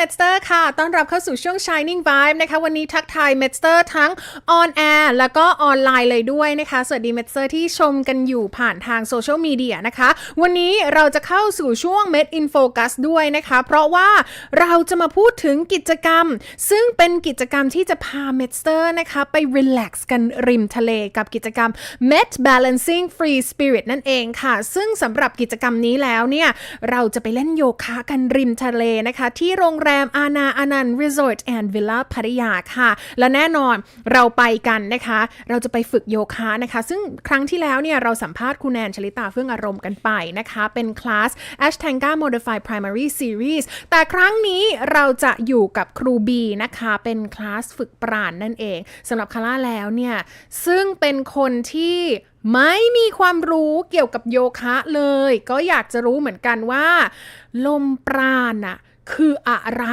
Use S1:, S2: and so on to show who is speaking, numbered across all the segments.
S1: m e d s t e r ค่ะ ต้อนรับเข้าสู่ช่วง Shining Vibe นะคะ วันนี้ทักทาย m e d s t e r ทั้ง on air แล้วก็ออนไลน์เลยด้วยนะคะ สวัสดี m e d s t e r ที่ชมกันอยู่ผ่านทางโซเชียลมีเดียนะคะ วันนี้เราจะเข้าสู่ช่วง Med in Focus ด้วยนะคะ เพราะว่าเราจะมาพูดถึงกิจกรรม ซึ่งเป็นกิจกรรมที่จะพา m e d s t e r นะคะไป relax กันริมทะเลกับกิจกรรม Med Balancing Free Spirit นั่นเองค่ะ ซึ่งสำหรับกิจกรรมนี้แล้วเนี่ยเราจะไปเล่นโยคะกันริมทะเลนะคะ ที่โรงแรรมอาณาอนันต์รีสอร์ทแอนด์วิลล่าพัทยาค่ะ และแน่นอนเราไปกันนะคะ เราจะไปฝึกโยคะนะคะ ซึ่งครั้งที่แล้วเนี่ยเราสัมภาษณ์คุณแนนชลิตาเฟื่องอารมณ์กันไปนะคะ เป็นคลาส Ashtanga Modified Primary Series แต่ครั้งนี้เราจะอยู่กับครูบีนะคะ เป็นคลาสฝึกปราณนนั่นเองสำหรับคาร่าแล้วเนี่ย ซึ่งเป็นคนที่ไม่มีความรู้เกี่ยวกับโยคะเลย ก็อยากจะรู้เหมือนกันว่า ลมปราณน่ะ คืออะไร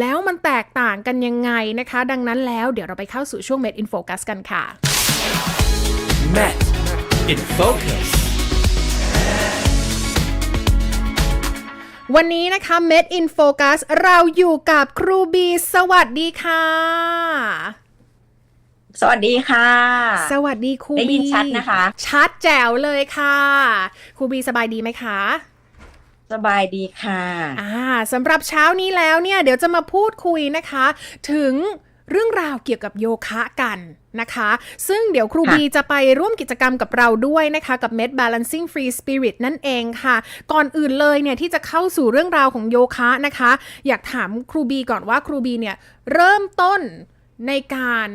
S1: แล้วมันแตกต่างกันยังไงนะคะ ดังนั้นแล้วเดี๋ยวเราไปเข้าสู่ช่วง Med in Focus กันค่ะ
S2: Met in focus.
S1: วันนี้นะคะ Med in Focus เราอยู่กับครูบี สวัสดีค่ะ
S3: สวัสดีค่ะ
S1: สวัสดีครูบี
S3: ได้ยินชัดนะคะ
S1: ชัดแจ๋วเลยค่ะ ครูบีสบายดีไหมคะ
S3: สบายดีค่ะ
S1: อ่าสำหรับเช้านี้แล้วเนี่ย เดี๋ยวจะมาพูดคุยนะคะ ถึงเรื่องราวเกี่ยวกับโยคะกันนะคะ ซึ่งเดี๋ยวครู
S3: ค่ะ
S1: บีจะไปร่วมกิจกรรมกับเราด้วยนะคะ กับ Med Balancing Free Spirit นั่นเองค่ะ ก่อนอื่นเลยเนี่ยที่จะเข้าสู่เรื่องราวของโยคะนะคะ อยากถามครูบีก่อนว่าครูบีเนี่ยเริ่มต้นในการ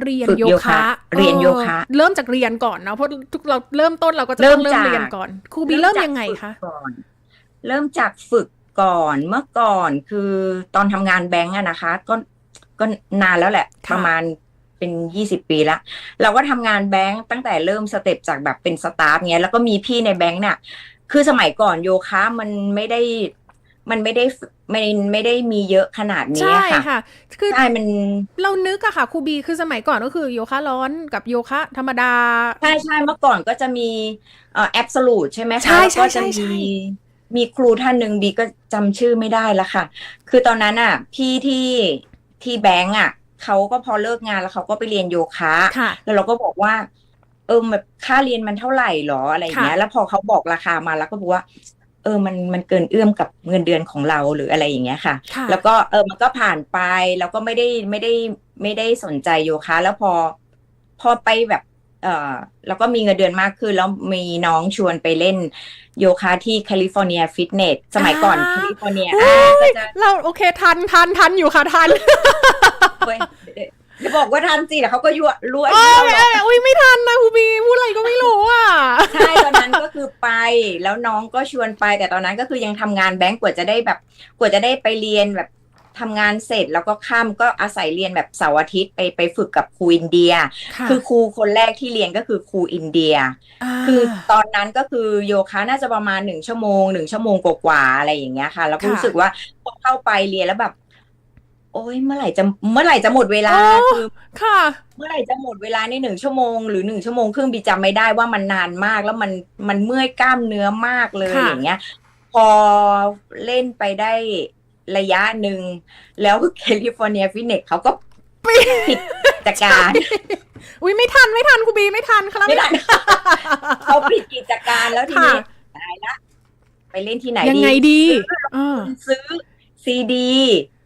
S1: เรียน
S3: ฝึก
S1: โย
S3: โย
S1: คะ
S3: คะ เรียนโยคะ
S1: เออเริ่มจากเรียนก่อนเนาะเพราะทุกเราเริ่มต้นเราก็จะ
S3: เริ่
S1: ต้อ
S3: ม
S1: งเริ่ม
S3: จาก
S1: เรียนก่อนครูบีเริ่มยังไง
S3: จากฝึก
S1: คะ
S3: ก่อนเริ่มจากฝึกก่อนเมื่อก่อนคือตอนทำงานแบงก์อะนะคะ ก็ก็นานแล้วแหละ
S1: ค่ะ
S3: ประมาณเป็นยี่สิบปีละเราก็ทำงานแบงก์ตั้งแต่เริ่มสเต็ปจากแบบเป็นสตาฟเงี้ยแล้วก็มีพี่ในแบงก์เนี่ยคือสมัยก่อนโยคะมันไม่ได้ มันไม่ได้ไม่ไม่ได้มีเยอะขนาดนี้
S1: ใช่
S3: ค่ะ
S1: ค่ะ คือ
S3: ใช่มัน
S1: เรานึกอะค่ะครูบีคือสมัยก่อนก็คือโยคะร้อนกับโยคะธรรมดา
S3: ใช่ใช่เมื่อก่อนก็จะมีเอ่อแอบสูตใช่ไหมคะ
S1: ใช่
S3: แล้วก็
S1: ใช่
S3: จะ
S1: ใช่
S3: มีมีครูท่านหนึ่งบีก็จำชื่อไม่ได้ละค่ะ คือตอนนั้นอะพี่ที่ที่แบงก์อะเขาก็พอเลิกงานแล้วเขาก็ไปเรียนโยคะ
S1: ค่ะ
S3: แล้วเราก็บอกว่าเออแบบค่าเรียนมันเท่าไหร่หรออะไรอย่างเงี้ย
S1: ค่ะ
S3: แล้วพอเขาบอกราคามาแล้วก็บอกว่า เออมันมันเกินเอื้อมกับเงินเดือนของเราหรืออะไรอย่างเงี้ยค่ะ
S1: ค่ะ
S3: แล้วก็เออมันก็ผ่านไปแล้วก็ไม่ได้ไม่ได้ไม่ได้สนใจโยคะ แล้วพอพอไปแบบเออแล้วก็มีเงินเดือนมากขึ้น แล้วมีน้องชวนไปเล่นโยคะที่แคลิฟอร์เนียฟิตเนสสมัยก่อน
S1: อ่า
S3: แคลิฟอร์เนีย
S1: อุ๊
S3: อ่ายก็จะ
S1: เราโอเคทันทันทันอยู่ค่ะทัน
S3: เว้ยจะบอกว่าทันสิแต่เขาก็ยั่วรั่ว
S1: โอ้
S3: ยั่วยหรอก
S1: เอ้ยอุ้ยไม่ทันนะครูบีพูดอะไรก็ไม่รู้อะ
S3: ใช่ตอนนั้นก็ คือไปแล้วน้องก็ชวนไป แต่ตอนนั้นก็คือยังทำงานแบงก์กว่าจะได้แบบกว่าจะได้ไปเรียนแบบทำงานเสร็จแล้วก็ค่ำก็อาศัยเรียนแบบเสาร์อาทิตย์ไปไปฝึกกับครูอินเดีย
S1: ค่ะ
S3: คือครูคนแรกที่เรียนก็คือครูอินเดียาคือตอนนั้นก็คือโยคะน่าจะประมาณหนึ่งชั่วโมงหนึ่งชั่วโมงกว่าๆอะไรอย่างเงี้ยค่ะ แล้วก็
S1: ค่ะ
S3: รู้สึกว่าพอเข้าไปเรียนแล้วแบบ โอ๊ยเมื่อไหร่จะเมื่อไหร่จะหมดเวลา
S1: อ๋อ
S3: คือ
S1: ค่ะ
S3: เมื่อไหร่จะหมดเวลาในหนึ่งชั่วโมงหรือหนึ่งชั่วโมงครึ่งบีจำไม่ได้ว่ามันนานมากแล้วมันมันเมื่อยกล้ามเนื้อมากเลย
S1: ค่ะ
S3: อย่างเงี้ย พอเล่นไปได้ระยะหนึ่ง แล้วแคลิฟอร์เนียฟิตเนสเขาก็ปิดกิจการ
S1: อุ้ยไม่ทันไม่ทันครูบีไม่ทันค่ะ
S3: ไม่ได้เขาปิดกิจการแล้วทีนี้
S1: ค่ะ
S3: ตายละ ไปเล่นที่ไหน
S1: ยังไงดีเออ
S3: ซื้อซีดี
S1: อ๋อ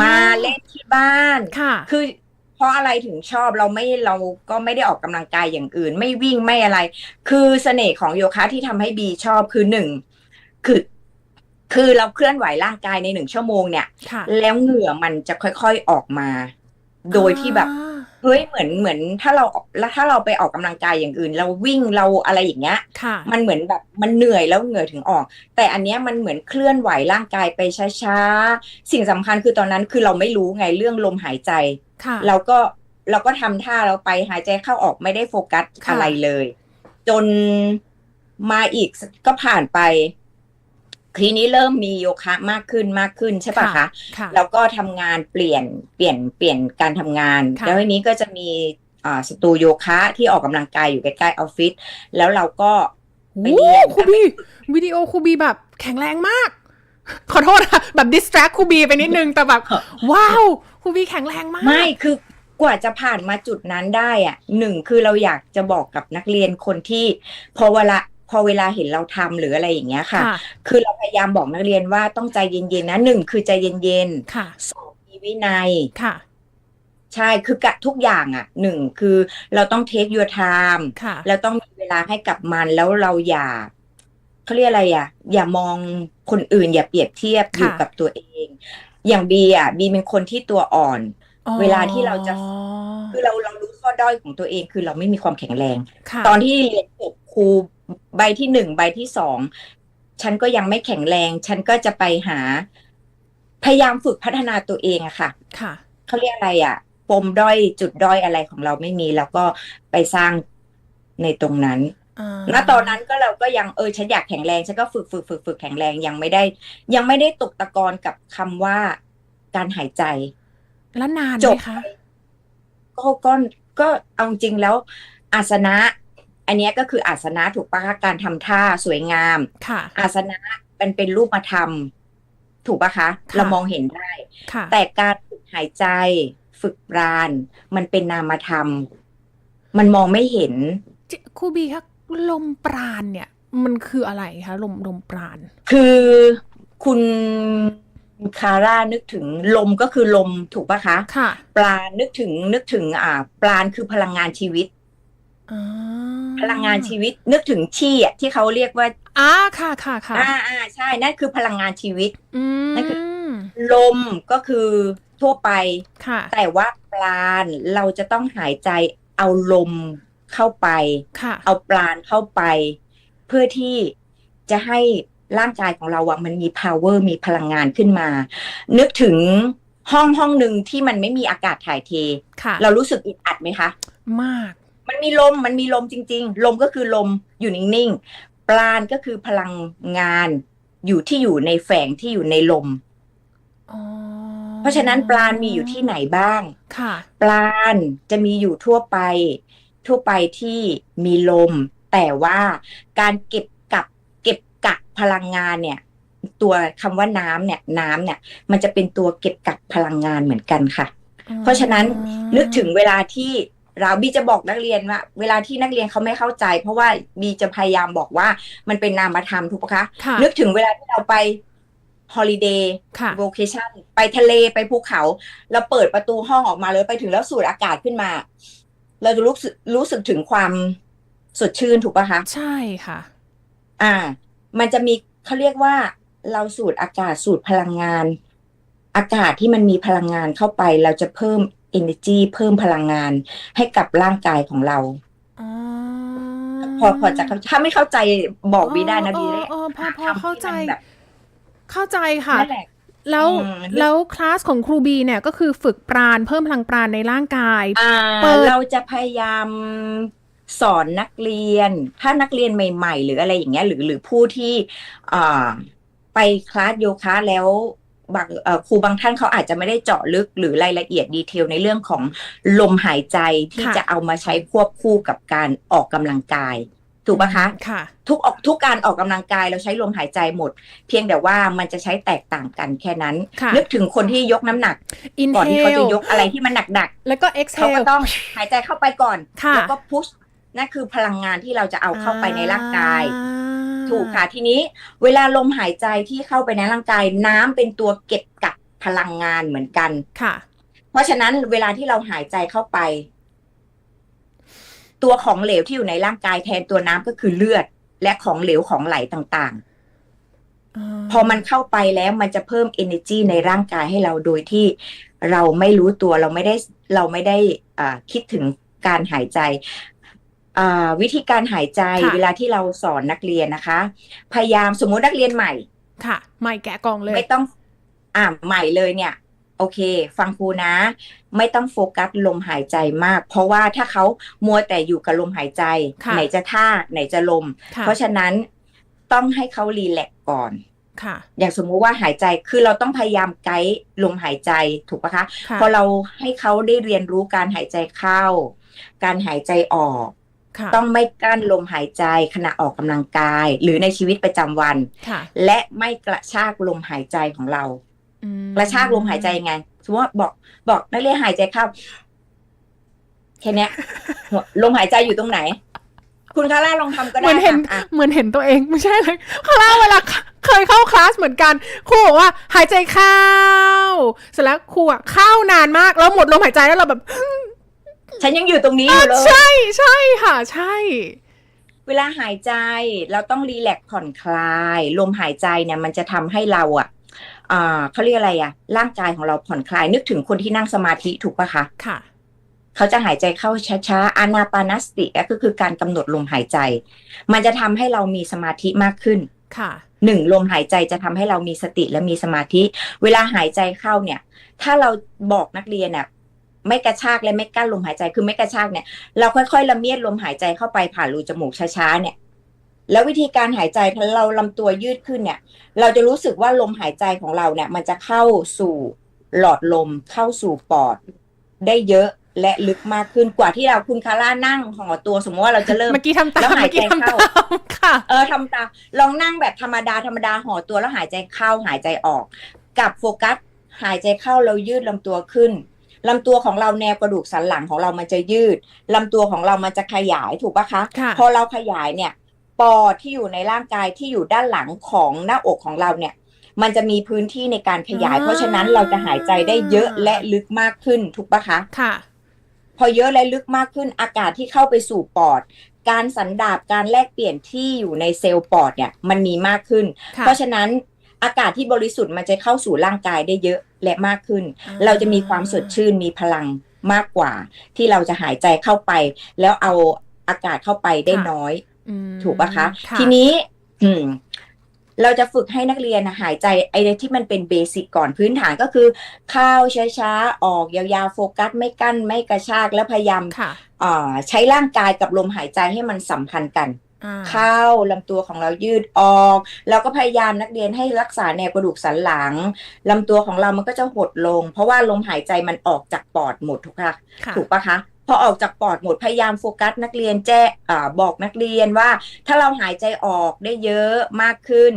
S3: มาเล่นที่บ้าน
S1: ค่ะ
S3: คือเพราะอะไรถึงชอบเราไม่เราก็ไม่ได้ออกกำลังกายอย่างอื่น ไม่วิ่งไม่อะไร คือเสน่ห์ของโยคะที่ทำให้บีชอบคือหนึ่งคือคือเราเคลื่อนไหวร่างกายในหนึ่งชั่วโมงเนี่ย
S1: ค่ะ
S3: แล้วเหงื่อมันจะค่อยๆออกมา โดยที่แบบ
S1: อ่า
S3: เฮ้ยเหมือนเหมือนถ้าเราแล้วถ้าเราไปออกกำลังกายอย่างอื่น เราวิ่งเราอะไรอย่างเงี้ย
S1: ค่ะ
S3: มันเหมือนแบบมันเหนื่อยแล้วเหงื่อถึงออก แต่อันเนี้ยมันเหมือนเคลื่อนไหวร่างกายไปช้าๆสิ่งสำคัญคือตอนนั้นคือเราไม่รู้ไงเรื่องลมหายใจ
S1: ค่ะ
S3: เราก็เราก็ทำท่าเราไปหายใจเข้าออกไม่ได้โฟกัส
S1: ค่ะ
S3: อะไรเลย จนมาอีกก็ผ่านไป ทีนี้เริ่มมีโยคะมากขึ้นมากขึ้นใช่ปะคะ
S1: ค่ะ
S3: แล้วก็ทำงานเปลี่ยนเปลี่ยนเปลี่ยนการทำงาน
S1: ค่ะ
S3: แล้วทีนี้ก็จะมีเออ่าสตูโยคะที่ออกกำลังกายอยู่ใกล้ๆออฟฟิศแล้วเราก็ไป
S1: โอ้
S3: เรียน
S1: ครูบีวิดีโอครูบีแบบแข็งแรงมาก ขอโทษค่ะแบบดิสแทรกครูบีไปนิดนึง แต่แบบ ว้าวครูบีแข็งแรงมาก
S3: ไม่คือกว่าจะผ่านมาจุดนั้นได้อะหนึ่งคือเราอยากจะบอกกับนักเรียนคนที่พอเวลา พอเวลาเห็นเราทำหรืออะไรอย่างเงี้ยค่ะ
S1: ค่ะ
S3: คือเราพยายามบอกนักเรียนว่าต้องใจเย็นๆนะหนึ่งคือใจเย็น
S1: ค่ะ
S3: ๆสองมีวินัย
S1: ค่ะ
S3: ใช่คือกะทุกอย่างอะหนึ่งคือเราต้องเทค your time
S1: ค่ะ
S3: แล้วต้องมีเวลาให้กับมันแล้วเราอย่าเขาเรียกอะไรอะ อย่ามองคนอื่น อย่าเปรียบเทียบ
S1: ค่ะ
S3: อยู่กับตัวเอง อย่างบีอะบีเป็นคนที่ตัวอ่อน
S1: อ๋อ
S3: เวลาที่เราจะ คือเราเรารู้ข้อด้อยของตัวเองคือเราไม่มีความแข็งแรง
S1: ค่ะ
S3: ตอนที่เรียนจบครูใบที่หนึ่งใบที่สองฉันก็ยังไม่แข็งแรง ฉันก็จะไปหา พยายามฝึกพัฒนาตัวเองอะค่ะ
S1: ค่ะ
S3: เขาเรียกอะไรอะปมด้อยจุดด้อยอะไรของเราไม่มี แล้วก็ไปสร้างในตรงนั้น
S1: อ่า
S3: ณตอนนั้นก็เราก็ยังเออฉันอยากแข็งแรงฉันก็ฝึกฝึกฝึกฝึกแข็งแรงยังไม่ได้ ยังไม่ได้ตกตะกอนกับคำว่าการหายใจ
S1: แล้วนาน
S3: จ
S1: ไหม
S3: บ
S1: คะ
S3: ก็ก็ก็เอาจริงแล้ว อาสนะ อันเนี้ยก็คืออาสนะถูกปะคะการทำท่าสวยงาม
S1: ค่ะ
S3: อาสนะเป็นเป็นรูปธรรมถูกปะคะ
S1: ค่ะ
S3: เรามองเห็นได้
S1: ค่ะ
S3: แต่การฝึกหายใจฝึกปราณ มันเป็นนามธรรม มันมองไม่เห็น
S1: จิครูบีคะลมปราณเนี่ย มันคืออะไรคะลมลมปราณ
S3: คือคุณ คาร่านึกถึงลมก็คือลมถูกปะคะ
S1: ค่ะ
S3: ปราณนึกถึงนึกถึง อ่าปราณคือพลังงานชีวิต
S1: อ่า
S3: พลังงานชีวิตนึกถึงชี่อะที่เขาเรียกว่า
S1: อ่าค่ะค่ะค่ะ
S3: อ่าอ่าใช่นั่นคือพลังงานชีวิต
S1: อื
S3: นั่นคือ
S1: ม
S3: ลมก็คือทั่วไป
S1: ค่ะ
S3: แต่ว่าปราณเราจะต้องหายใจเอาลมเข้าไป
S1: ค่ะ
S3: เอาปราณเข้าไป เพื่อที่จะให้ ร่างกายของเราอะมันมี power มีพลังงานขึ้นมา นึกถึงห้องห้องหนึ่งที่มันไม่มีอากาศถ่ายเท
S1: ค่ะ
S3: เรารู้สึกอึดอัดไหมคะ
S1: มาก
S3: มันมีลมมันมีลมจริง ๆ ลมก็คือลมอยู่นิ่งๆ ปราณก็คือพลังงานอยู่ที่อยู่ในแฝงที่อยู่ในลม
S1: อ๋อ
S3: เพราะฉะนั้นปราณมีอยู่ที่ไหนบ้าง
S1: ค่ะ
S3: ปราณจะมีอยู่ทั่วไป ทั่วไปที่มีลม แต่ว่าการเก็บ กับเก็บกักพลังงานเนี่ย ตัวคำว่าน้ำเนี่ยน้ำเนี่ย มันจะเป็นตัวเก็บกักพลังงานเหมือนกันค่ะ เพราะฉะนั้นนึกถึงเวลาที่เราบีจะบอกนักเรียนว่า เวลาที่นักเรียนเขาไม่เข้าใจ เพราะว่าบีจะพยายามบอกว่ามันเป็นนามธรรมถูกปะคะ
S1: ค่ะ
S3: นึกถึงเวลาที่เราไปฮอลิเดย์
S1: ค่ะ
S3: โ c เคชั่นไปทะเลไปภูเขา เราเปิดประตูห้องออกมาเลยไปถึงแล้วสูดอากาศขึ้นมา เราจะรู้สึกรู้สึกถึงความสดชื่นถูกปะคะ
S1: ใช่ค่ะ
S3: อ่า มันจะมีเขาเรียกว่าเราสูดอากาศสูดพลังงาน อากาศที่มันมีพลังงานเข้าไป เราจะเพิ่ม energy เพิ่มพลังงานให้กับร่างกายของเรา
S1: อ๋อ
S3: พอพอจะเข้าถ้าไม่เข้าใจบอกบีได้นะบีได้
S1: เออเออพอพอ
S3: ทำ
S1: เข้าใจ
S3: ให้มันแบบ
S1: เข้าใจค่ะ
S3: นั่นแหละ
S1: แล้ว
S3: อืม
S1: แล้วคลาสของครูบีเนี่ยก็คือฝึกปราณเพิ่มพลังปราณในร่างกาย
S3: อ่า
S1: เปิด
S3: เราจะพยายาม สอนนักเรียน ถ้านักเรียนใหม่ ๆ หรืออะไรอย่างเงี้ย หรือหรือผู้ที่อ่าไปคลาสโยคะแล้วบางเอ่อครูบางท่านเขาอาจจะไม่ได้เจาะลึกหรือรายละเอียดดีเทลในเรื่องของลมหายใจที่
S1: ค่ะ
S3: จะเอามาใช้ควบคู่กับการออกกำลังกาย ถูกปะคะ
S1: ค่ะ
S3: ทุกออกทุกการออกกำลังกายเราใช้ลมหายใจหมด เพียงแต่ว่ามันจะใช้แตกต่างกันแค่นั้น
S1: ค่ะ
S3: นึกถึงคนที่ยกน้ำหนัก ก่อนที่เขาจะยกอะไรที่มันหนัก
S1: แล้วก็
S3: ๆเขา
S1: exhale
S3: ก็ต้องหายใจเข้าไปก่อน
S1: ค่ะ
S3: แล้วก็พุช นั่นคือพลังงานที่เราจะเอาเข้าไปในร่างกาย
S1: อ่า
S3: ถูกค่ะทีนี้ เวลาลมหายใจที่เข้าไปในร่างกาย น้ำเป็นตัวเก็บกักพลังงานเหมือนกัน
S1: ค่ะ
S3: เพราะฉะนั้นเวลาที่เราหายใจเข้าไป ตัวของเหลวที่อยู่ในร่างกายแทนตัวน้ำก็คือเลือด และของเหลวของไหลต่างๆ พอมันเข้าไปแล้วมันจะเพิ่ม energy ในร่างกายให้เราโดยที่เราไม่รู้ตัวเราไม่ได้เราไม่ได้อ่าคิดถึงการหายใจอ่า วิธีการหายใจ
S1: ค่ะ
S3: เวลาที่เราสอนนักเรียนนะคะ พยายามสมมุตินักเรียนใหม่
S1: ค่ะไม่แกะกล่องเลย
S3: ไม่ต้อง อ่าใหม่เลยเนี่ย โอเค ฟังครูนะ ไม่ต้องโฟกัสลมหายใจมาก เพราะว่าถ้าเขามัวแต่อยู่กับลมหายใจ
S1: ค่ะ
S3: ไหนจะท่าไหนจะลม
S1: ค่ะ
S3: เพราะฉะนั้นต้องให้เขารีแลกซ์ก่อน
S1: ค่ะ
S3: อย่างสมมุติว่าหายใจคือเราต้องพยายามไกด์ลมหายใจถูกปะคะ
S1: ค่ะ
S3: พอเราให้เขาได้เรียนรู้การหายใจเข้า การหายใจออก
S1: ค่ะ
S3: ต้องไม่กั้นลมหายใจขณะออกกำลังกาย หรือในชีวิตประจำวัน
S1: ค่ะ
S3: และไม่กระชากลมหายใจของเรา
S1: อืม
S3: กระชากลมหายใจยังไงสมมติว่าบอกบอกนักเรียนหายใจเข้าแค่เนี้ยหัวลมหายใจอยู่ตรงไหน คุณคาร่าลองทำก็
S1: เห
S3: ได้
S1: มือนเห็น
S3: ค่ะอะ
S1: เหมือนเห็นตัวเองไม่ใช่เลยคาร่าเวลาเคยเข้าคลาสเหมือนกันครูบอกว่า หายใจเข้าเสร็จแล้วครูอะเข้านานมากแล้วหมดลมหายใจแล้วเราแบบ
S3: ฉันยังอยู่ตรงนี้อยู่เลย
S1: ใช่ใช่ค่ะ ใช่
S3: เวลาหายใจเราต้องรีแลกซ์ผ่อนคลาย ลมหายใจเนี่ยมันจะทำให้เราอะอ่าเขาเรียกอะไรอะ ร่างกายของเราผ่อนคลาย นึกถึงคนที่นั่งสมาธิถูกปะคะ
S1: ค่ะ
S3: เขาจะหายใจเข้าช้าๆอานาปานสติก็คือการกำหนดลมหายใจ มันจะทำให้เรามีสมาธิมากขึ้น
S1: ค่ะ
S3: หนึ่งลมหายใจจะทำให้เรามีสติและมีสมาธิ เวลาหายใจเข้าเนี่ย ถ้าเราบอกนักเรียนเนี่ย ไม่กระชากและไม่กั้นลมหายใจคือไม่กระชากเนี่ย เราค่อยๆละเมียดลมหายใจเข้าไปผ่านรูจมูกช้าๆเนี่ย แล้ววิธีการหายใจพอเราลำตัวยืดขึ้นเนี่ย เราจะรู้สึกว่าลมหายใจของเราเนี่ย มันจะเข้าสู่หลอดลมเข้าสู่ปอด ได้เยอะและลึกมากขึ้นกว่าที่เราคุณคาร่านั่งห่อตัวสมมติว่าเราจะเริ่ม
S1: เมื่อกี้ทำตาม
S3: แล้วหาย
S1: เมื่อกี้
S3: ใจ
S1: ทำ
S3: เข้า
S1: ตามค่ะ
S3: เออทำตามลองนั่งแบบธรรมดาธรรมดาห่อตัวแล้วหายใจเข้าหายใจออก กับโฟกัสหายใจเข้าเรายืดลำตัวขึ้น ลำตัวของเราแนวกระดูกสันหลังของเรามันจะยืดลำตัวของเรามันจะขยายถูกปะคะ
S1: ค่ะ
S3: พอเราขยายเนี่ย ปอดที่อยู่ในร่างกายที่อยู่ด้านหลังของหน้าอกของเราเนี่ย มันจะมีพื้นที่ในการขยาย
S1: อ่า
S3: เพราะฉะนั้นเราจะหายใจได้เยอะและลึกมากขึ้นถูกปะคะ
S1: ค่ะ
S3: พอเยอะและลึกมากขึ้นอากาศที่เข้าไปสู่ปอดการสันดาบการแลกเปลี่ยนที่อยู่ในเซลล์ปอดเนี่ยมันมีมากขึ้น
S1: ค่ะ
S3: เพราะฉะนั้น อากาศที่บริสุทธิ์มันจะเข้าสู่ร่างกายได้เยอะและมากขึ้น
S1: อ่า
S3: เราจะมีความสดชื่นมีพลังมากกว่า ที่เราจะหายใจเข้าไป แล้วเอาอากาศเข้าไปได้น้อย
S1: อืม
S3: ถูกปะคะ
S1: ค่ะ
S3: ทีนี้อืมเราจะฝึกให้นักเรียนน่ะหายใจไอ้ที่มันเป็นเบสิกก่อนพื้นฐานก็คือ เข้าช้าๆ ออกยาวๆ โฟกัสไม่กั้นไม่กระชากแล้วพยายาม
S1: ค่ะ
S3: อ่าใช้ร่างกายกับลมหายใจให้มันสัมพันธ์กัน
S1: อ่า
S3: เข้าลำตัวของเรายืดออก แล้วก็พยายามนักเรียนให้รักษาแนวกระดูกสันหลังลำตัวของเรามันก็จะหดลง เพราะว่าลมหายใจมันออกจากปอดหมดถูกปะ
S1: ค่ะ
S3: ถูกปะคะพอออกจากปอดหมดพยายามโฟกัสนักเรียนแจ้อ่าบอกนักเรียนว่า ถ้าเราหายใจออกได้เยอะมากขึ้น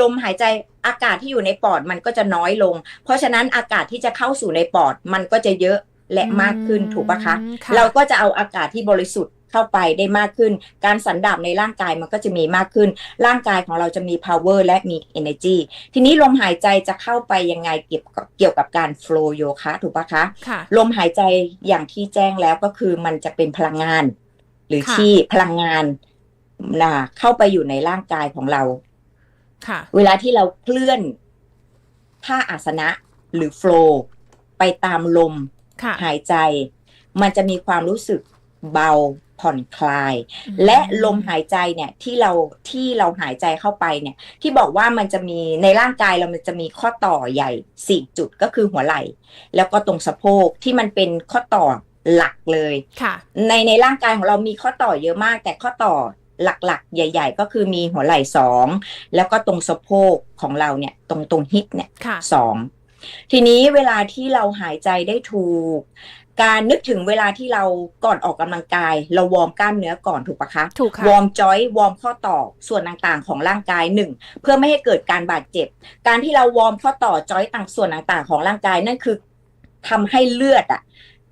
S3: ลมหายใจอากาศที่อยู่ในปอดมันก็จะน้อยลง เพราะฉะนั้นอากาศที่จะเข้าสู่ในปอดมันก็จะเยอะและมากขึ้นถูกปะคะ
S1: อืม
S3: เราก็จะเอาอากาศที่บริสุทธิ์ เข้าไปได้มากขึ้น การสันดาบในร่างกายมันก็จะมีมากขึ้น ร่างกายของเราจะมี power และมี energy ทีนี้ลมหายใจจะเข้าไปยังไงเกี่ยวกับเกี่ยวกับการ flow โยคะถูกปะคะ
S1: ค่ะ
S3: ลมหายใจอย่างที่แจ้งแล้วก็คือมันจะเป็นพลังงาน หรือ
S1: ค่ะ
S3: ที่พลังงานนะเข้าไปอยู่ในร่างกายของเรา
S1: ค่ะ
S3: เวลาที่เราเคลื่อนท่าอาสนะหรือโฟลว์ไปตามลม
S1: ค่ะ
S3: หายใจ มันจะมีความรู้สึกเบา ผ่อนคลาย และลมหายใจเนี่ยที่เราที่เราหายใจเข้าไปเนี่ยที่บอกว่ามันจะมีในร่างกายเรามันจะมีข้อต่อใหญ่สี่จุดก็คือหัวไหล่ แล้วก็ตรงสะโพกที่มันเป็นข้อต่อหลักเลย
S1: ค่ะ
S3: ในในร่างกายของเรามีข้อต่อเยอะมาก แต่ข้อต่อหลักๆ ใหญ่ ๆ ก็คือมีหัวไหล่สองแล้วก็ตรงสะโพกของเราเนี่ยตรงตรงฮิปเนี่ย
S1: ค่ะ
S3: สองทีนี้เวลาที่เราหายใจได้ถูก การนึกถึงเวลาที่เราก่อนออกกำลังกาย เราวอร์มกล้ามเนื้อก่อนถูกปะคะ
S1: ถูกค่ะ
S3: วอร์มจอยวอร์มข้อต่อส่วนต่างๆ ของร่างกายหนึ่งเพื่อไม่ให้เกิดการบาดเจ็บ การที่เราวอร์มข้อต่อจอยต่างส่วนต่างๆ ของร่างกายนั่นคือทำให้เลือดอะ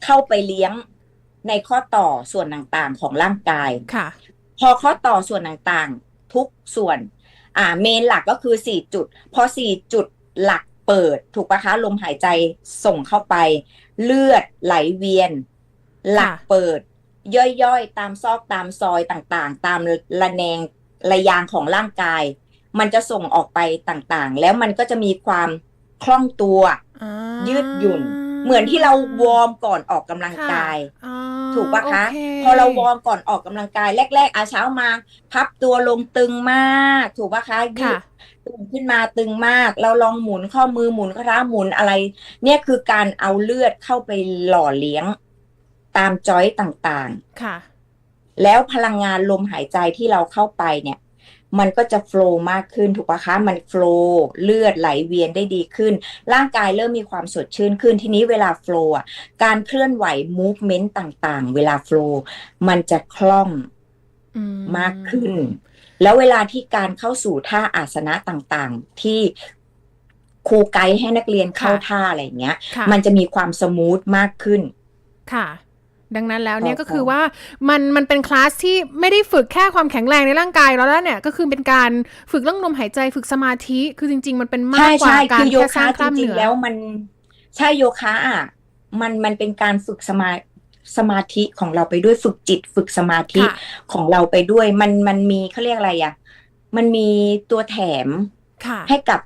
S3: เข้าไปเลี้ยงในข้อต่อส่วนต่างๆของร่างกาย
S1: ค่ะ
S3: พอข้อต่อส่วนต่างๆ ทุกส่วน อ่าเมนหลักก็คือสี่จุด พอสี่จุดหลัก เปิดถูกปะคะลมหายใจส่งเข้าไป เลือดไหลเวียน หลักเปิด ย่อยๆ ตามซอกตามซอยต่างๆ ตามระแนงระยางของร่างกาย มันจะส่งออกไปต่างๆ แล้วมันก็จะมีความคล่องตัว
S1: อ่า
S3: ยืดหยุ่น เหมือนที่เราวอร์มก่อนออกกำลังกาย
S1: อ่า
S3: ถูกปะคะ
S1: โพ
S3: อเราวอร์มก่อนออกกำลังกาย แรก ๆอาเช้ามา พับตัวลงตึงมาก ถูกปะคะยื
S1: ค่ะ
S3: ดตึงขึ้นมาตึงมาก เราลองหมุนข้อมือหมุนข้อเท้าหมุนอะไร เนี่ยคือการเอาเลือดเข้าไปหล่อเลี้ยง ตามจอยต่าง
S1: ค่ะ
S3: ๆแล้วพลังงานลมหายใจที่เราเข้าไปเนี่ย มันก็จะโฟล์มากขึ้นถูกปะคะ มันโฟล์เลือดไหลเวียนได้ดีขึ้น ร่างกายเริ่มมีความสดชื่นขึ้น ทีนี้เวลาโฟล์อะการเคลื่อนไหว movement ต่างๆ เวลาโฟล์มันจะคล่อง
S1: อื
S3: มากขึ้น แล้วเวลาที่การเข้าสู่ท่าอาสนะต่างๆ ที่ครูไกด์ให้นักเรียนเข้าท่าอะไรอย่างเงี้ย
S1: ค่ะ
S3: มันจะมีความสมูทมากขึ้น
S1: ค่ะ ดังนั้นแล้วเนี่ย
S3: พอ
S1: ก็คือ
S3: พอ
S1: ว่ามันมันเป็นคลาสที่ไม่ได้ฝึกแค่ความแข็งแรงในร่างกายแล้วแล้วเนี่ยก็คือเป็นการฝึกเรื่องลมหายใจฝึกสมาธิคือจริง ๆ มันเป็นมา
S3: ใช่
S1: กกว่า
S3: ใช่
S1: การ
S3: คือโย
S1: แค่สร้า
S3: คะ
S1: งกล้าม
S3: จริ
S1: เนื้
S3: ง
S1: อ
S3: ๆแล้วมันใช่โยคะอะมันมันเป็นการฝึกสมาสมาธิของเราไปด้วยฝึกจิตฝึกสมาธิ
S1: ค่ะ
S3: ของเราไปด้วย มันมันมีเขาเรียกอะไรอะมันมีตัวแถม
S1: ค่ะ
S3: ให้กับ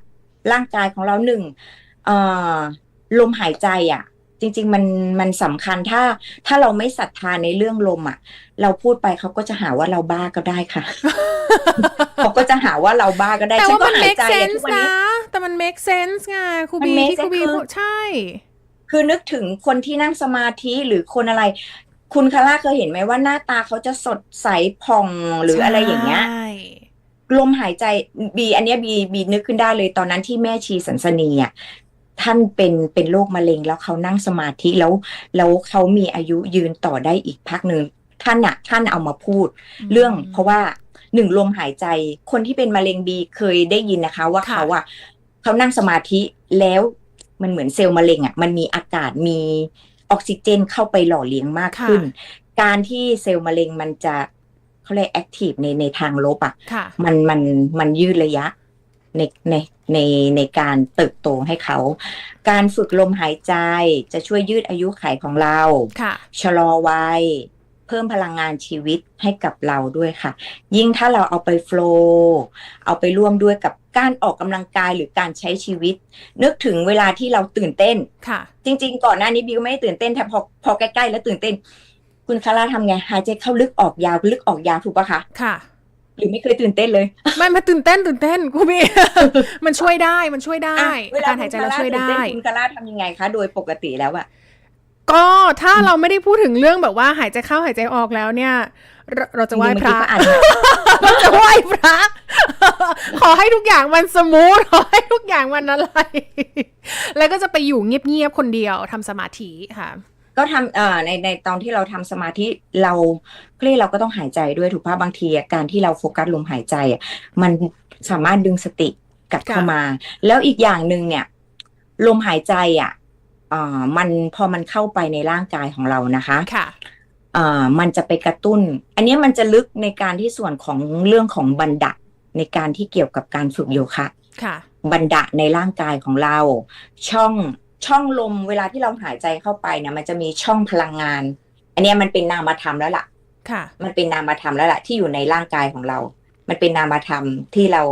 S3: ร่างกายของเราหนึ่งเอ่อลมหายใจอะ จริง ๆ มันมันสำคัญถ้า ถ้าเราไม่ศรัทธาในเรื่องลมอะ เราพูดไปเขาก็จะหาว่าเราบ้าก็ได้ค่ะ เขาก็จะหาว่าเราบ้าก็ได้
S1: แต่
S3: ฉั
S1: ว่ามัน
S3: ก็หาย
S1: make
S3: ใจอะทุ
S1: sense
S3: กวันนี้
S1: นะแต่มัน make sense ไงครู
S3: มัน
S1: บี
S3: make
S1: ที่ครูบี
S3: sense คือ
S1: พูดใช่
S3: คือนึกถึงคนที่นั่งสมาธิหรือคนอะไร คุณคาร่าเคยเห็นไหมว่าหน้าตาเขาจะสดใสผ่องหรืออะไรอย่างเงี้ย
S1: ใช่
S3: ลมหายใจบีอันเนี้ยบีบีนึกขึ้นได้เลยตอนนั้นที่แม่ชีสันสนีอะ ท่านเป็นเป็นโรคมะเร็งแล้วเขานั่งสมาธิแล้วแล้วเขามีอายุยืนต่อได้อีกพักหนึ่งท่านอะท่านเอามาพูด เรื่องเพราะว่าหนึ่งลมหายใจ คนที่เป็นมะเร็งบีเคยได้ยินนะคะ ว่า
S1: ค่ะ
S3: เขาอะเขานั่งสมาธิแล้วมันเหมือนเซลล์มะเร็งอะมันมีอากาศมีออกซิเจนเข้าไปหล่อเลี้ยงมากขึ้น การที่เซลล์มะเร็งมันจะเขาเรียกแอคทีฟในในทางลบอะ
S1: ค่ะ
S3: มันมันมันยืดระยะในใน ในในการเติบโตให้เขา การฝึกลมหายใจจะช่วยยืดอายุขัยของเรา
S1: ค่ะ
S3: ชะลอวัยเพิ่มพลังงานชีวิตให้กับเราด้วยค่ะ ยิ่งถ้าเราเอาไปโฟลว์เอาไปร่วมด้วยกับการออกกำลังกายหรือการใช้ชีวิต นึกถึงเวลาที่เราตื่นเต้น
S1: ค่ะ
S3: จริง ๆ ก่อนหน้านี้บิวไม่ได้ตื่นเต้นแต่พอพอใกล้ๆแล้วตื่นเต้น คุณคาร่าทำไงหายใจเข้าลึกออกยาวลึกออกยาวถูกปะคะ
S1: ค่ะ
S3: หรือไม่เคยตื่นเต้นเลย
S1: ไม่มาตื่นเต้นตื่นเต้นครูบีมันช่วยได้มันช่วยได้
S3: อะเวลา
S1: การหายใจเราช่วยได้
S3: คุณคาร่าทำยังไงคะโดยปกติแล้วอะ
S1: ก็ถ้าเราไม่ได้พูดถึงเรื่องแบบว่าหายใจเข้าหายใจออกแล้วเนี่ย เราเราจะไหว้พระ
S3: จงๆเมื่อกี้ก็อ่านมา
S1: เราจะไหว้พระ ขอให้ทุกอย่างมันสมูทขอให้ทุกอย่างมันอะไร แล้วก็จะไปอยู่เงียบๆคนเดียวทำสมาธิค่ะ
S3: ก็ทำเอ่อในในตอนที่เราทำสมาธิเราเรียกเราก็ต้องหายใจด้วยถูกป่ะบางทีอะการที่เราโฟกัสลมหายใจอะมันสามารถดึงสติกลับเข้า
S1: ค่ะ
S3: มา แล้วอีกอย่างหนึ่งเนี่ย ลมหายใจอะอ่ามันพอมันเข้าไปในร่างกายของเรานะคะ
S1: ค่ะ
S3: อ่ามันจะไปกระตุ้น อันเนี้ยมันจะลึกในการที่ส่วนของเรื่องของบันดะในการที่เกี่ยวกับการฝึกโยคะ
S1: ค่ะ
S3: บันดะในร่างกายของเรา ช่อง ช่องลมเวลาที่เราหายใจเข้าไปเนี่ยมันจะมีช่องพลังงาน อันเนี้ยมันเป็นนามธรรมแล้วล่ะ
S1: ค่ะ
S3: มันเป็นนามธรรมแล้วล่ะที่อยู่ในร่างกายของเรา มันเป็นนามธรรมที่เรา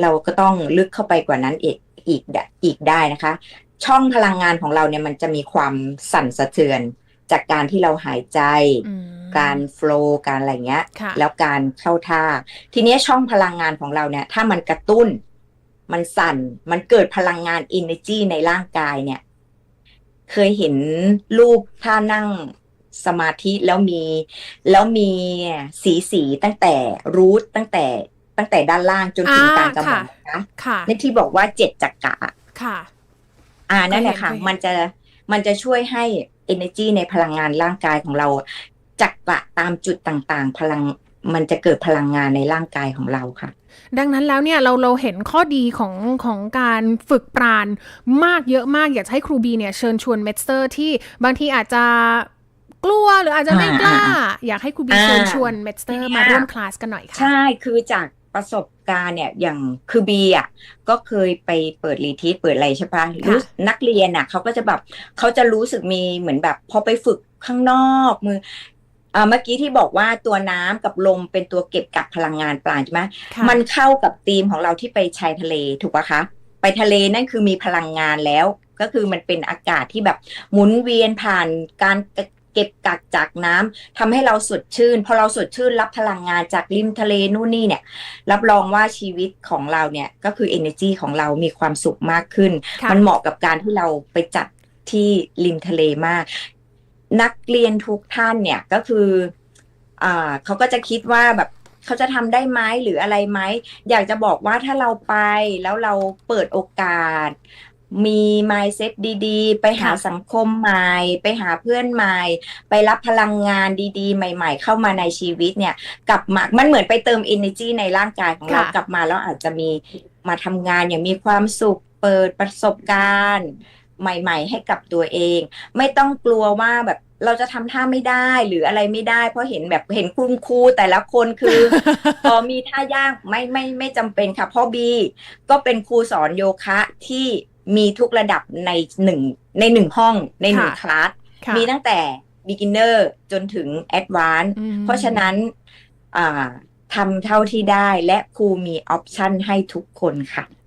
S3: เราก็ต้องลึกเข้าไปกว่านั้นอีกอีกได้อีกได้นะคะ ช่องพลังงานของเราเนี่ยมันจะมีความสั่นสะเทือนจากการที่เราหายใจ
S1: อืม
S3: การโฟลว์การอะไรเงี้ย
S1: ค่ะ
S3: แล้วการเข้าท่า ทีเนี้ยช่องพลังงานของเราเนี่ย ถ้ามันกระตุ้น มันสั่น มันเกิดพลังงาน energy ในร่างกายเนี่ย เคยเห็นรูปท่านั่งสมาธิแล้วมีแล้วมีสีสีตั้งแต่รูทตั้งแต่ตั้งแต่ด้านล่างจนถึง
S1: อ่าก
S3: ลางกระหม่อม
S1: ค่ะ
S3: นะ
S1: ค่ะ
S3: นี่ที่บอกว่าเจ็ดจักระอะ
S1: ค่ะ
S3: อ่านั่นแหละค่ะ
S1: เคยเห็น
S3: มันจะมันจะช่วยให้ energy ในพลังงานร่างกายของเราจักระตามจุดต่างๆ พลังมันจะเกิดพลังงานในร่างกายของเราค่ะ
S1: ดังนั้นแล้วเนี่ยเราเราเห็นข้อดีของของการฝึกปราณมากเยอะมากอยากจะให้ครูบีเนี่ยเชิญชวนเมสเตอร์ที่บางทีอาจจะกลัวหรืออาจจะไม่กล้า
S3: อ่า
S1: อยากให้ครูบี
S3: อ่า
S1: เชิญชวนเมสเตอร์
S3: ทีเนี้ย
S1: มาร่วมคลาสกันหน่อยค่ะ
S3: ใช่ คือจากประสบการณ์เนี่ยอย่างคือบีอะก็เคยไปเปิดรีทรีตเปิดอะไรใช่ปะรู้นักเรียนอะเขาก็จะแบบเขาจะรู้สึกมีเหมือนแบบพอไปฝึกข้างนอกมืออ่า เมื่อกี้ที่บอกว่าตัวน้ำกับลมเป็นตัวเก็บกักพลังงานปลาใช่ไหม
S1: ค่ะ
S3: มันเข้ากับธีมของเราที่ไปชายทะเลถูกปะคะ ไปทะเลนั่นคือมีพลังงานแล้ว ก็คือมันเป็นอากาศที่แบบหมุนเวียนผ่านการเก็บกักจากน้ำทำให้เราสดชื่น พอเราสดชื่นรับพลังงานจากริมทะเลนู่นนี่เนี่ย รับรองว่าชีวิตของเราเนี่ยก็คือ energy ของเรามีความสุขมากขึ้น
S1: ค่ะ
S3: มันเหมาะกับการที่เราไปจัดที่ริมทะเลมาก นักเรียนทุกท่านเนี่ยก็คืออ่าเขาก็จะคิดว่าแบบเขาจะทำได้ไหมหรืออะไรไหมอยากจะบอกว่าถ้าเราไปแล้วเราเปิดโอกาส มี mindset ดีๆ ไปหา
S1: ค่ะ
S3: สังคมใหม่ ไปหาเพื่อนใหม่ ไปรับพลังงานดีๆ ใหม่ ๆ เข้ามาในชีวิตเนี่ย กลับมามันเหมือนไปเติม energy ในร่างกายของเรา
S1: ค่ะ
S3: กลับมาแล้วอาจจะมีมาทำงานอย่างมีความสุขเปิดประสบการณ์ ใหม่ ๆ ให้กับตัวเอง ไม่ต้องกลัวว่าแบบเราจะทำท่าไม่ได้หรืออะไรไม่ได้ เพราะเห็นแบบเห็นคุณครูแต่ละคนคือ พอมีท่ายากไม่ไม่ไม่จำเป็นค่ะเพ่อบีก็เป็นครูสอนโยคะที่มีทุกระดับในหนึ่งในหนึ่งห้องในหนึ่ง
S1: ค่ะ
S3: คลาส
S1: ค่ะ
S3: มีตั้งแต่ beginner จนถึง advanced
S1: อืม
S3: เพราะฉะนั้นอ่าทำเท่าที่ได้และครูมีออปชันให้ทุกคนค่ะ
S1: อ่า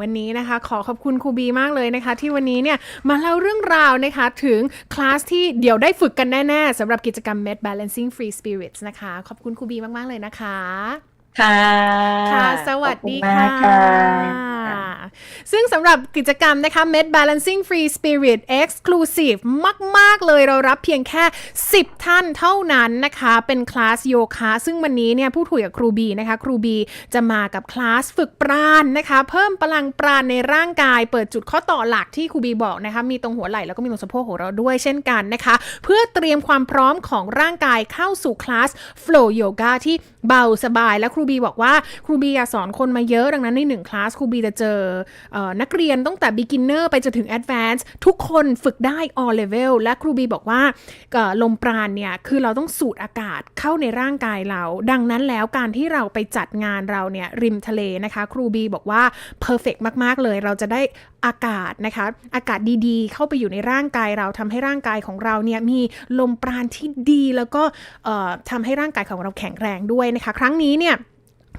S1: วันนี้นะคะขอขอบคุณครูบีมากเลยนะคะ ที่วันนี้เนี่ยมาเล่าเรื่องราวนะคะถึงคลาสที่เดี๋ยวได้ฝึกกันแน่ ๆสำหรับกิจกรรม Med Balancing Free Spirits นะคะ ขอบคุณครูบีมาก ๆ เลยนะคะ
S3: ค่ะ
S1: ค่ะ สวัสดี
S3: ขอบณ
S1: ค่ะ
S3: มากค่ะ
S1: ซึ่งสำหรับกิจกรรมนะคะ Med Balancing Free Spirit Exclusive มาก ๆ เลยเรารับเพียงแค่ 10 ท่านเท่านั้นนะคะ เป็นคลาสโยคะ ซึ่งวันนี้เนี่ยพูดคุยกับครูบีนะคะ ครูบีจะมากับคลาสฝึกปราณนะคะ เพิ่มพลังปราณในร่างกาย เปิดจุดข้อต่อหลักที่ครูบีบอกนะคะ มีตรงหัวไหล่แล้วก็มีตรงสะโพกของเราด้วยเช่นกันนะคะ เพื่อเตรียมความพร้อมของร่างกายเข้าสู่คลาส Flow Yoga ที่เบาสบายและครููบีบอกว่าครูบีอสอนคนมาเยอะดังนั้นในหนึ่งคลาสครูบีจะเจอเออนักเรียนตั้งแต่ beginner ไปจนถึง advanced ทุกคนฝึกได้ all level และครูบีบอกว่าลมปราณเนี่ยคือเราต้องสูดอากาศเข้าในร่างกายเรา ดังนั้นแล้วการที่เราไปจัดงานเราเนี่ยริมทะเลนะคะครูบีบอกว่า perfect มาก ๆ เลยเราจะได้อากาศนะคะอากาศดีๆ เข้าไปอยู่ในร่างกายเราทำให้ร่างกายของเราเนี่ยมีลมปราณที่ดีแล้วก็เอ่อทำให้ร่างกายของเราแข็งแรงด้วยนะคะ ครั้งนี้เนี่ย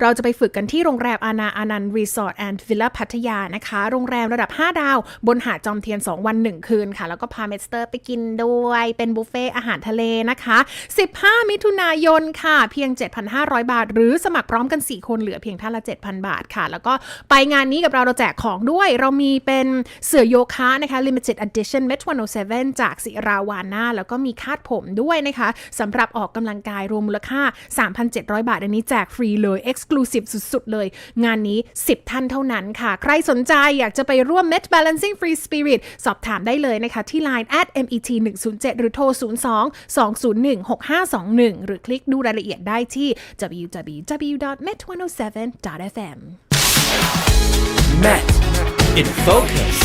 S1: เราจะไปฝึกกันที่โรงแรมอาณาอานันต์รีสอร์ทแอนด์วิลล่าพัทยานะคะ โรงแรมระดับ 5 ดาว บนหาดจอมเทียน 2 วัน 1 คืนค่ะ แล้วก็พาเมสเตอร์ไปกินด้วย เป็นบุฟเฟ่อาหารทะเลนะคะ 15 มิถุนายนค่ะ เพียง 7,500 บาท หรือสมัครพร้อมกัน 4 คนเหลือเพียงท่านละ 7,000 บาทค่ะ แล้วก็ไปงานนี้กับเราเราแจกของด้วย เรามีเป็นเสื่อโยคะนะคะ limited edition met 107จากศิราวาน่าแล้วก็มีคาดผมด้วยนะคะสำหรับออกกำลังกายรวมมูลค่า 3,700 บาท อันนี้แจกฟรีเลย exclusive สุดๆ เลย งานนี้ 10 ท่านเท่านั้นค่ะ ใครสนใจอยากจะไปร่วม Met Balancing Free Spirit สอบถามได้เลยนะคะ ที่ Line at met 107หรือโทร 02 201 6521 หรือคลิกดูรายละเอียดได้ที่ www.met107.fm
S2: Met in focus.